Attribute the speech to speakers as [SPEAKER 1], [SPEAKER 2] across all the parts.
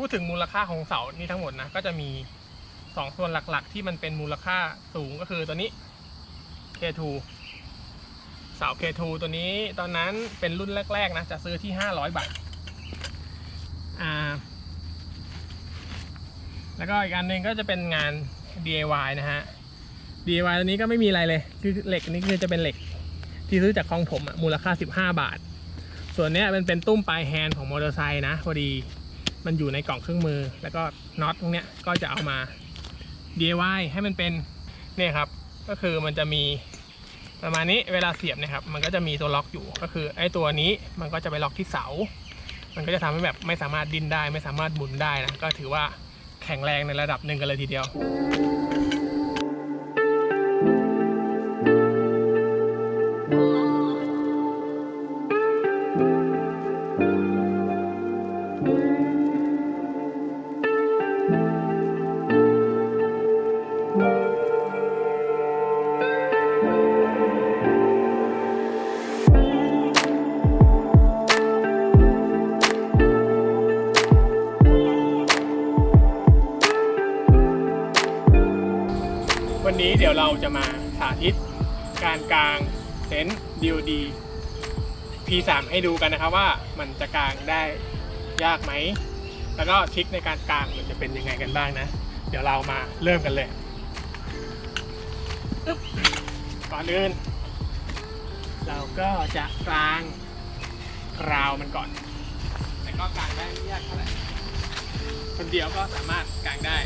[SPEAKER 1] พูดถึงมูลค่าของเสานี่ทั้งหมดนะก็จะมีสองส่วนหลักๆ ที่มันเป็นมูลค่าสูงก็คือตัวนี้ K2 เสา K2 ตัวนี้ตอนนั้นเป็นรุ่นแรก ๆ นะ จะซื้อที่ 500 บาทอ่าแล้วก็อีกอันหนึ่งก็จะเป็นงาน DIY นะฮะ DIY ตัวนี้ก็ไม่มีอะไรเลยคือเหล็กนี่คือจะเป็นเหล็กที่ซื้อจากคลองผมอะมูลค่า 15 บาท ส่วนเนี้ยมันเป็นตุ้มปลายแฮนด์ของมอเตอร์ไซค์นะพอดี มันอยู่ในกล่องเครื่องมือ แล้วก็น็อตตรงเนี้ยก็จะเอามา DIY ให้มันเป็นเนี่ยครับ ก็คือมันจะมีประมาณนี้เวลาเสียบนะครับ มันก็จะมีตัวล็อกอยู่ ก็คือไอ้ตัวนี้มันก็จะไปล็อกที่เสา มันก็จะทำให้แบบไม่สามารถดิ้นได้ ไม่สามารถหมุนได้นะ ก็ถือว่าแข็งแรงในระดับหนึ่งกันเลยทีเดียว ให้ดูกันนะครับว่ามันจะกางได้ยากไหม แล้วก็ทริคในการกางมันจะเป็นยังไงกันบ้างนะ เดี๋ยวเรามาเริ่มกันเลยอึ๊บก่อนอื่น เราก็จะกางกราวมันก่อน แต่ก็กางได้ไม่ยากเท่าไหร่คนเดียวก็สามารถกางได้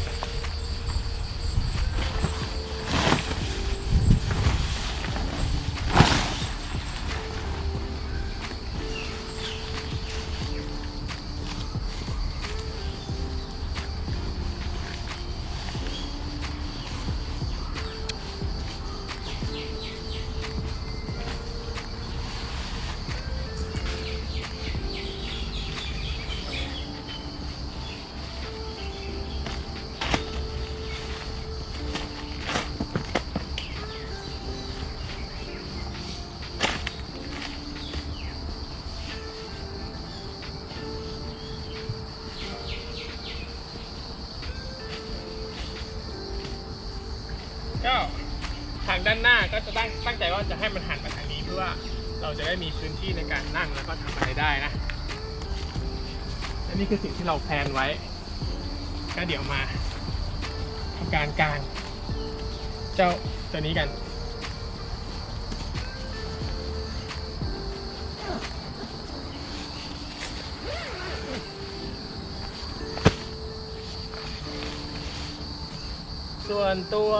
[SPEAKER 1] ใจว่าจะให้มันหันมาทางนี้เพื่อว่าเราจะได้มีพื้นที่ในการนั่งแล้วก็ทำอะไรได้นะอันนี้คือสิ่งที่เราแพลนไว้ ก็เดี๋ยวมาทำการกาง เจ้าตัวนี้กันส่วนตัว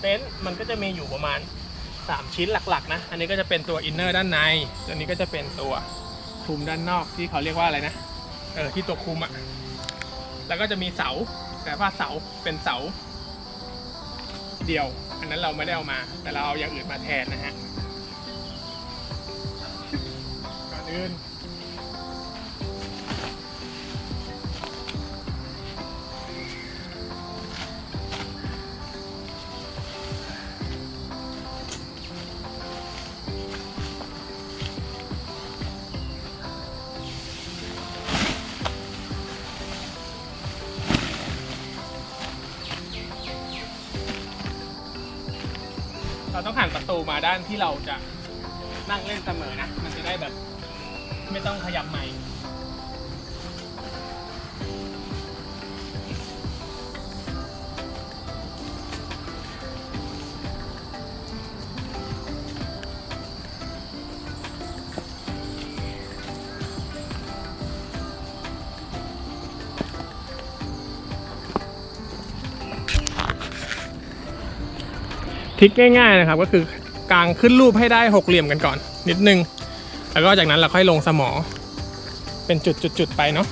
[SPEAKER 1] เต็นท์มันก็จะมีอยู่ประมาณ 3 ชิ้นหลักๆนะ อันนี้ก็จะเป็นตัวอินเนอร์ด้านใน ตัวนี้ก็จะเป็นตัวคลุมด้านนอกที่เขาเรียกว่าอะไรนะ เออที่ตัวคลุมอะ่ะ แล้วก็จะมีเสา แต่ว่าเสาเป็นเสา เดียว อันนั้นเราไม่ได้เอามา แต่เราเอาอย่างอื่นมาแทนนะฮะก่อนอื่น เราต้องหันประตูมาด้านที่เราจะนั่งเล่นเสมอนะ มันจะได้แบบ ไม่ต้องขยับใหม่ ริกง่ายๆนะครับ ก็คือกางขึ้นรูปให้ได้หกเหลี่ยมกันก่อน นิดนึง แล้วก็จากนั้นเราค่อยลงสมอ เป็นจุดๆๆไปเนาะ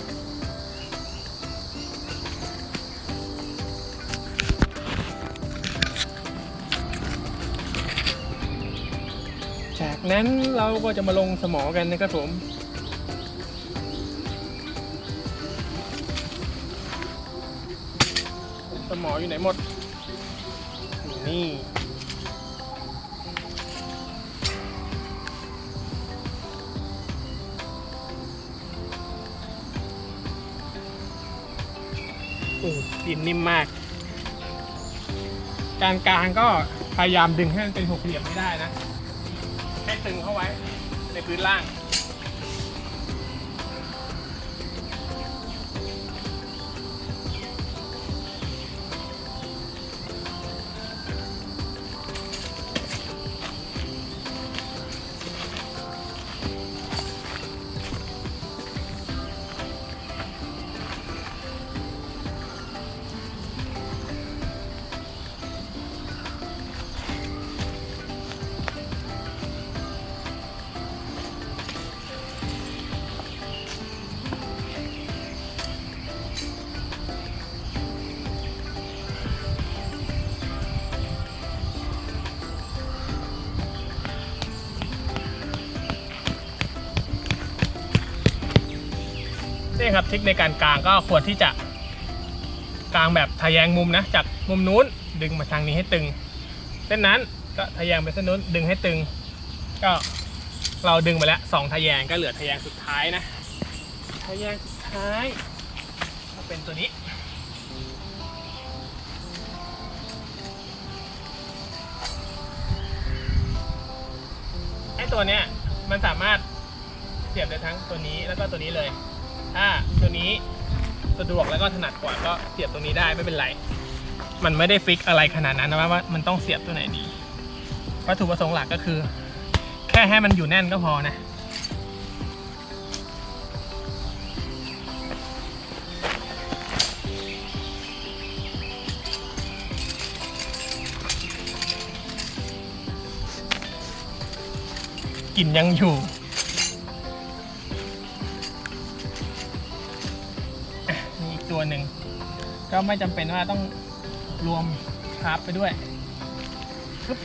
[SPEAKER 1] จากนั้นเราก็จะมาลงสมอกันนะครับผมสมออยู่ไหนหมด นี่ ดินนิ่มมากการกลางก็พยายามดึงให้มันเป็นหกเหลี่ยมไม่ได้นะ ให้ตึงเข้าไว้ในพื้นล่าง นี่ครับทิคในการกลางก็ควรที่จะกลางแบบทะแยงมุมนะจากมุมนู้นดึงมาทางนี้ให้ตึง เส้นนั้นก็ทะแยงไปเส้นนู้นดึงให้ตึง ก็เราดึงไปแล้วสองทะแยงก็เหลือทะแยงสุดท้ายนะทะแยงสุดท้ายก็เป็นตัวนี้ไอ้ตัวเนี้ยมันสามารถเสียบได้ทั้งตัวนี้แล้วก็ตัวนี้เลย ถ้าตัวนี้สะดวกแล้วก็ถนัดกว่าก็เสียบตรงนี้ได้ไม่เป็นไร มันไม่ได้ฟิกอะไรขนาดนั้นนะว่าว่ามันต้องเสียบตัวไหนดี วัตถุประสงค์หลักก็คือ แค่ให้มันอยู่แน่นก็พอนะกลิ่นยังอยู่ ก็ไม่จำเป็นว่าต้องรวมคาร์บไปด้วยปึ๊บ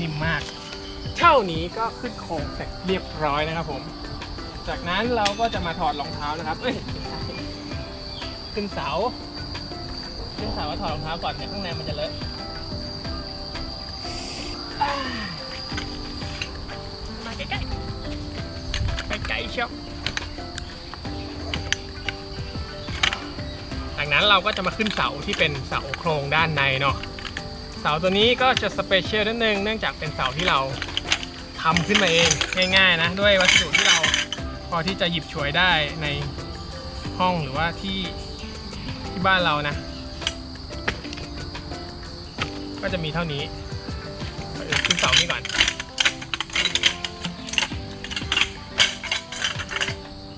[SPEAKER 1] นิ่มมาก เท่านี้ก็ขึ้นโครงเสร็จเรียบร้อยนะครับผม จากนั้นเราก็จะมาถอดรองเท้านะครับเอ้ยขึ้นเสาขึ้นเสาว่าถอดรองเท้าก่อนเนี่ยข้างในมันจะเลอะมาใกล้ๆใกล้ๆเชียว นั้นเราก็จะมาขึ้นเสาที่เป็นเสาโครงด้านในเนาะเสาตัวนี้ก็จะสเปเชียลนิดนึงเนื่องจากเป็นเสาที่เราทำขึ้นมาเองง่ายๆนะด้วยวัสดุที่เราพอที่จะหยิบฉวยได้ในห้องหรือว่าที่ที่บ้านเรานะ ก็จะมีเท่านี้ขึ้นเสานี้ก่อน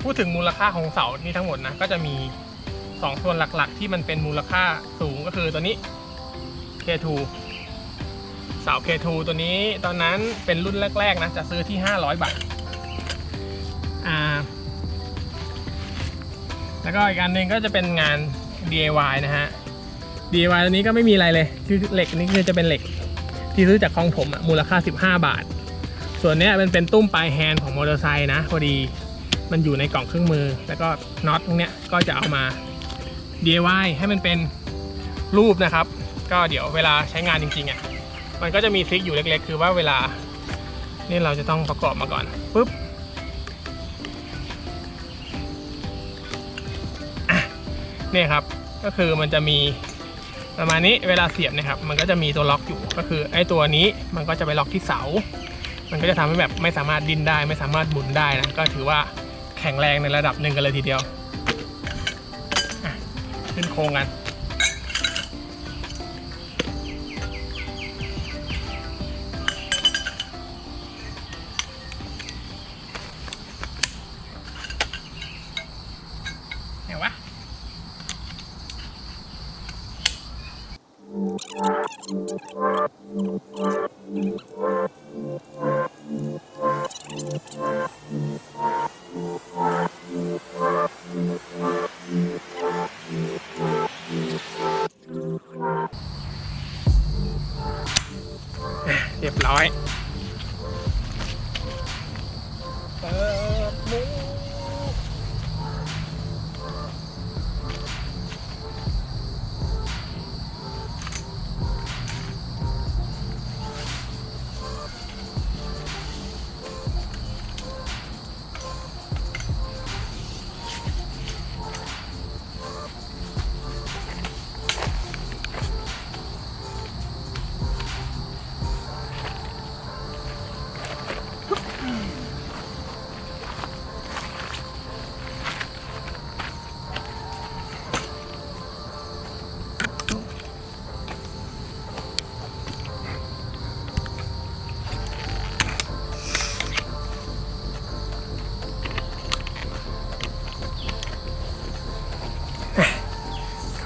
[SPEAKER 1] พูดถึงมูลค่าของเสาที่ทั้งหมดนะก็จะมี สองส่วนหลักๆ ที่มันเป็นมูลค่าสูงก็คือตัวนี้ K2 เสา K2 ตัวนี้ตอนนั้นเป็นรุ่นแรก ๆ นะ จะซื้อที่ 500 บาทอ่าแล้วก็อีกอันหนึ่งก็จะเป็นงาน DIY นะฮะ DIY ตัวนี้ก็ไม่มีอะไรเลยคือเหล็กนี่คือจะเป็นเหล็กที่ซื้อจากคลองถมอะมูลค่า 15 บาท ส่วนเนี้ยมันเป็นตุ้มปลายแฮนด์ของมอเตอร์ไซค์นะพอดีมันอยู่ในกล่องเครื่องมือ แล้วก็น็อตตรงเนี้ยก็จะเอามา DIY ให้มันเป็นรูปนะครับ ก็เดี๋ยวเวลาใช้งานจริงๆอะมันก็จะมีทริคอยู่เล็ก ๆ คือว่าเวลานี่เราจะต้องประกอบมาก่อนปุ๊บนี่ครับก็คือมันจะมีประมาณนี้เวลาเสียบนะครับ มันก็จะมีตัวล็อกอยู่ก็คือไอ้ตัวนี้มันก็จะไปล็อกที่เสา มันก็จะทำให้แบบไม่สามารถดิ้นได้ ไม่สามารถหมุนได้นะก็ถือว่าแข็งแรงในระดับหนึ่งกันเลยทีเดียว ขึ้นโครงกัน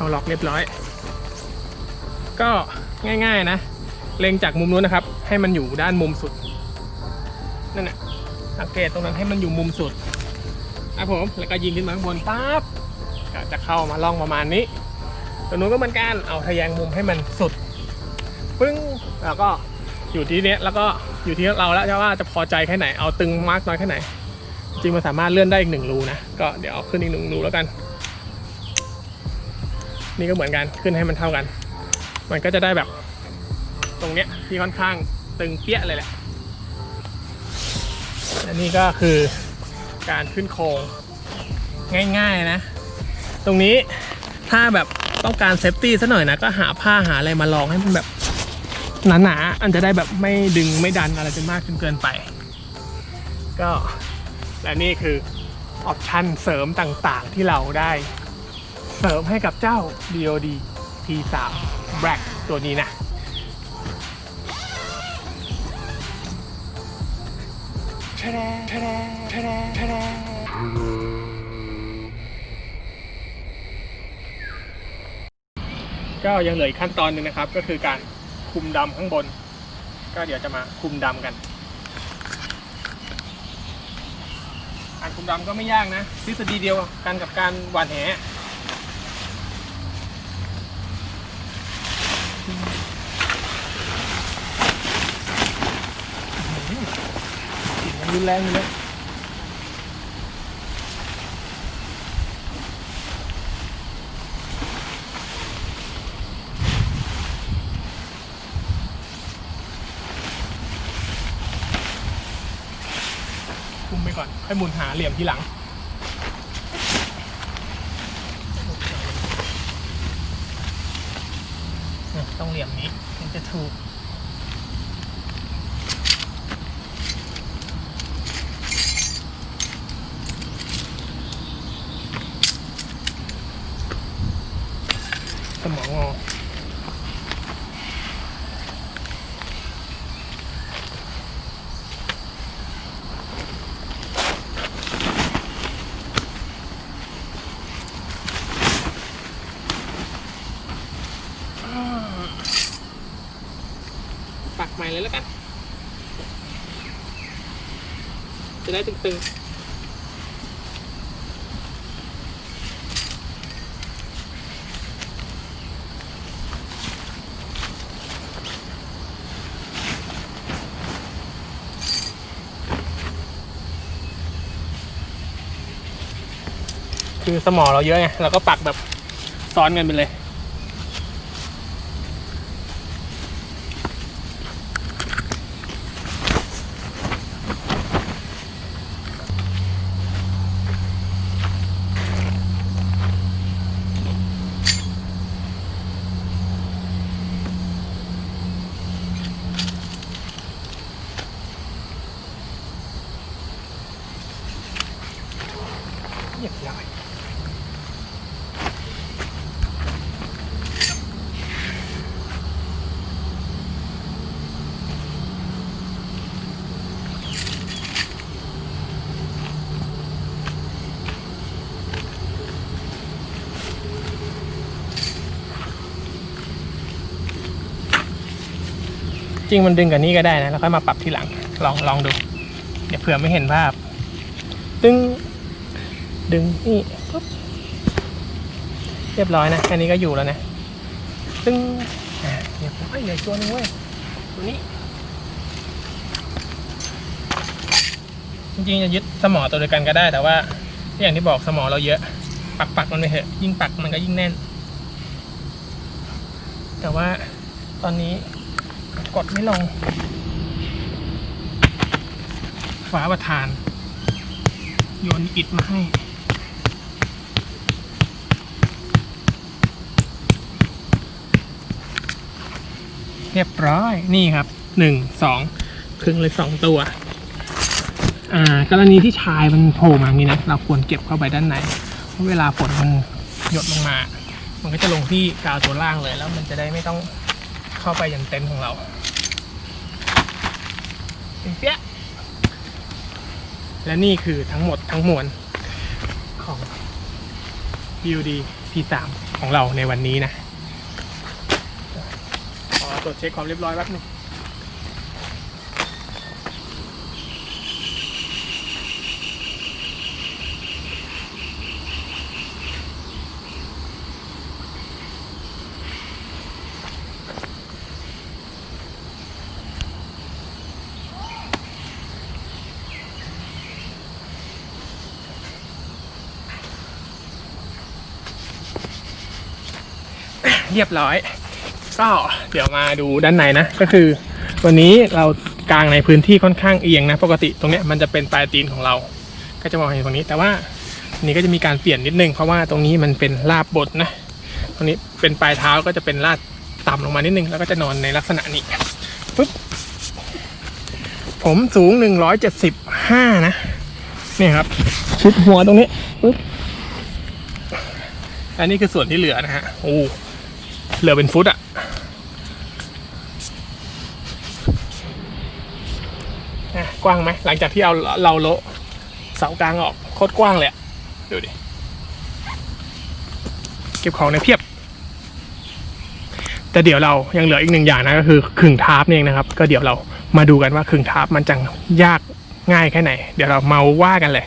[SPEAKER 1] เข้าล็อกเรียบร้อย ก็ง่ายๆนะ เล็งจากมุมนู้นนะครับ ให้มันอยู่ด้านมุมสุด นั่นแหละสังเกตตรงนั้นให้มันอยู่มุมสุดครับผม แล้วก็ยิงขึ้นมาข้างบนปั๊บก็จะเข้ามาล่องประมาณนี้ตรงนู้นก็เหมือนกัน เอาทะแยงมุมให้มันสุด ปึ้ง แล้วก็อยู่ที่เนี้ย แล้วก็อยู่ที่เราแล้วว่าจะพอใจแค่ไหน เอาตึงมากน้อยแค่ไหน จริงมันสามารถเลื่อนได้อีกหนึ่งรูนะ ก็เดี๋ยวเอาขึ้นอีกหนึ่งรูแล้วกัน นี่ก็เหมือนกันขึ้นให้มันเท่ากัน มันก็จะได้แบบตรงเนี้ยที่ค่อนข้างตึงเปี้ยเลยแหละและนี่ก็คือการขึ้นโครงง่ายๆนะ ตรงนี้ถ้าแบบต้องการเซฟตี้ซะหน่อยนะก็หาผ้าหาอะไรมาลองให้มันแบบหนาๆอันจะได้แบบไม่ดึงไม่ดันอะไรจนมากจนเกินไป ก็และนี่คือออปชันเสริมต่างๆที่เราได้ เสริมให้กับเจ้า DOD T3 Black ตัวนี้นะทะเลทะเลทะเลทะเลก็ยังเหลืออีกขั้นตอนหนึ่งนะครับ ก็คือการคุมดำข้างบน ก็เดี๋ยวจะมาคุมดำกันการคุมดำก็ไม่ยากนะ ทฤษฎีเดียวกันกับการหวานแหกลิ่นมัน รุนแรงอยู่เลยคุมไปก่อนค่อยหมุนหาเหลี่ยมทีหลัง ต้องเหลี่ยมนี้ถึงจะถูก สมองงอ ปักใหม่เลยแล้วกัน จะได้ตึงๆ คือสมอเราเยอะไงเราก็ปักแบบซ้อนกันไปเลย ริงมันดึงกับนี้ก็ได้นะ แล้วค่อยมาปรับทีหลัง ลองลองดู เดี๋ยวเผื่อไม่เห็นภาพตึง ดึงนี่ปุ๊บเรียบร้อยนะ แค่นี้ก็อยู่แล้วนะ ตึ้งเดี๋ยวผมเอ้ยเดี๋ยวตัวนึงเว้ย ตัวนี้ จริงๆจะยึดสมอตัวเดียวกันก็ได้ แต่ว่า อย่างที่บอกสมอเราเยอะ ปักปักมันไปเถอะ ยิ่งปักมันก็ยิ่งแน่น แต่ว่าตอนนี้ กดไม่ลง ฝาประธาน โยนอิดมาให้ เรียบร้อย นี่ครับหนึ่งสองครึ่งเลยสองตัว อ่ากรณีที่ชายมันโผล่มานี้นะ เราควรเก็บเข้าไปด้านในเพราะเวลาฝนมันหยดลงมา มันก็จะลงที่กาวตัวล่างเลย แล้วมันจะได้ไม่ต้องเข้าไปอย่างเต็นท์ของเรา เป็นเปี้ยและนี่คือทั้งหมดทั้งมวลของ BUD P3 ของเราในวันนี้นะขอตรวจเช็คความเรียบร้อยแป๊บนึง เรียบร้อย ก็เดี๋ยวมาดูด้านในนะ ก็คือ วันนี้เรากางในพื้นที่ค่อนข้างเอียงนะ ปกติตรงเนี้ยมันจะเป็นปลายตีนของเรา ก็จะมองเห็นตรงนี้ แต่ว่านี้ก็จะมีการเปลี่ยนนิดนึง เพราะว่าตรงนี้มันเป็นลาบบดนะ ตรงนี้เป็นปลายเท้าก็จะเป็นลาดต่ำลงมานิดนึง แล้วก็จะนอนในลักษณะนี้ปุ๊บผมสูง 175 นะเนี่ยครับ ชิดหัวตรงนี้ปุ๊บอันนี้คือส่วนที่เหลือนะฮะโอ้ เหลือเป็นฟุตอะอะกว้างไหมหลังจากที่เอาเราโละเสากลางออกโคตรกว้างเลยอะดูดิ เก็บของในเพียบ แต่เดี๋ยวเรายังเหลืออีกหนึ่งอย่างนะก็คือขึงทาร์ปนี่เองนะครับ ก็เดี๋ยวเรามาดูกันว่าขึงทาร์ปมันจะยากง่ายแค่ไหน เดี๋ยวเรามาว่ากันเลย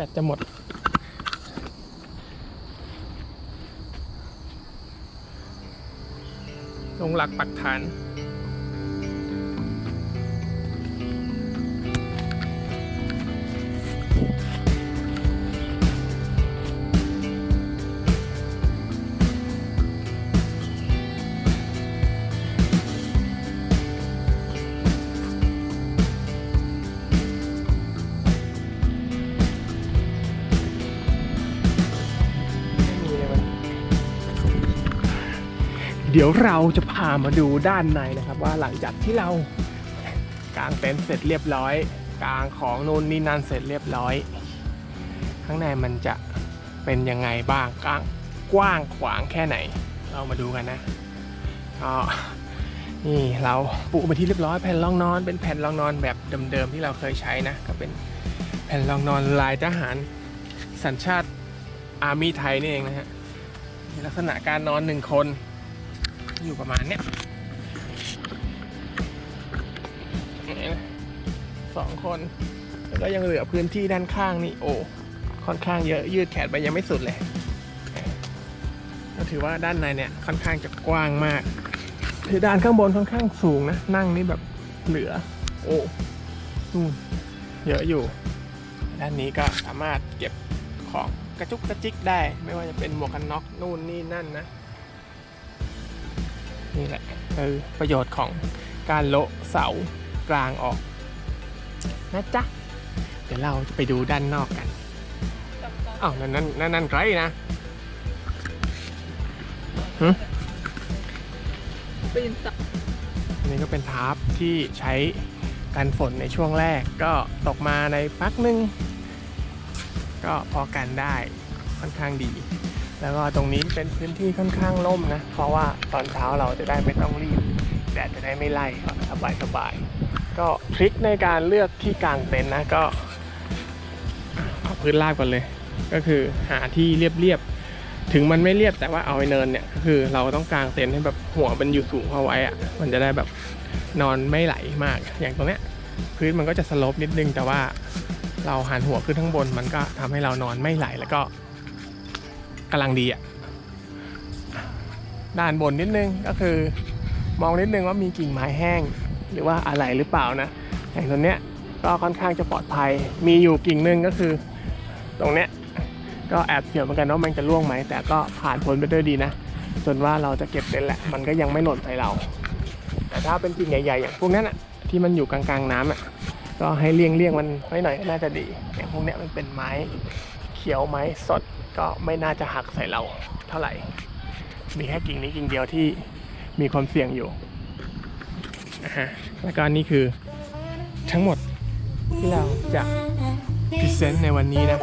[SPEAKER 1] บตจะหมด ลงหลักปักฐาน ดี๋ยวเราจะพามาดูด้านในนะครับ ว่าหลังจากที่เรากางเต็นท์เสร็จเรียบร้อย กางของนู่นนี่นั่นเสร็จเรียบร้อย ข้างในมันจะเป็นยังไงบ้างกางกว้างขวางแค่ไหน เรามาดูกันนะก็นี่เราปูมาที่เรียบร้อยแผ่นรองนอน เป็นแผ่นรองนอนแบบเดิมๆที่เราเคยใช้นะ ก็เป็นแผ่นรองนอนลายทหารสัญชาติอาร์มี่ไทยนี่เองนะฮะลักษณะการนอนหนึ่งคน อยู่ประมาณเนี้ยสองคน แล้วก็ยังเหลือพื้นที่ด้านข้างนี่โอ้ค่อนข้างเยอะยืดแขนไปยังไม่สุดเลยก็ถือว่าด้านในเนี่ยค่อนข้างจะกว้างมากเพดานข้างบนค่อนข้างสูงนะ นั่งนี่แบบเหลือ โอ้นู่นเยอะอยู่ ด้านนี้ก็สามารถเก็บของกระจุกกระจิกได้ ไม่ว่าจะเป็นหมวกกันน็อกนู่นนี่นั่นนะ นี่แหละคือประโยชน์ของการโละเสากลางออกนะจ๊ะ เดี๋ยวเราจะไปดูด้านนอกกันอ้าวนั่นนั่นนั่นนั่นใครนะหึ
[SPEAKER 2] ปีนตบ
[SPEAKER 1] อันนี้ก็เป็นทาร์ปที่ใช้กันฝนในช่วงแรกก็ตกมาในพักหนึ่งก็พอกันได้ค่อนข้างดี แล้วก็ตรงนี้เป็นพื้นที่ค่อนข้างร่มนะ เพราะว่าตอนเช้าเราจะได้ไม่ต้องรีบแดดจะได้ไม่ไล่สบายสบายๆก็ทริคในการเลือกที่กางเต็นท์นะก็เอาพื้นราบก่อนเลย ก็คือหาที่เรียบๆ ถึงมันไม่เรียบแต่ว่าเอาไว้เนินเนี่ยก็คือเราต้องกางเต็นท์ให้แบบหัวมันอยู่สูงเข้าไว้อะมันจะได้แบบนอนไม่ไหลมาก อย่างตรงเนี้ยพื้นมันก็จะสลปนิดนึงแต่ว่าเราหันหัวขึ้นข้างบนมันก็ทำให้เรานอนไม่ไหลแล้วก็ กำลังดีอะด้านบนนิดนึงก็คือ มองนิดนึงว่ามีกิ่งไม้แห้ง หรือว่าอะไรหรือเปล่านะอย่างตัวเนี้ยก็ค่อนข้างจะปลอดภัย มีอยู่กิ่งนึงก็คือ ตรงเนี้ยก็แอบเสียวเหมือนกันว่ามันจะร่วงไหม แต่ก็ผ่านพ้นไปด้วยดีนะจนว่าเราจะเก็บเต็นแหละ มันก็ยังไม่หล่นใส่เรา แต่ถ้าเป็นกิ่งใหญ่ๆอย่างพวกนั้นอะที่มันอยู่กลางๆน้ำอะก็ให้เลี่ยงเลี่ยงๆมันไว้หน่อยน่าจะดีอย่างพวกเนี้ยมันเป็นไม้ เขียวไม้สดก็ไม่น่าจะหักใส่เราเท่าไหร่ มีแค่กิ่งนี้กิ่งเดียวที่มีความเสี่ยงอยู่นะฮะแล้วก็นี่คือทั้งหมดที่เราจะพรีเซนต์ในวันนี้นะ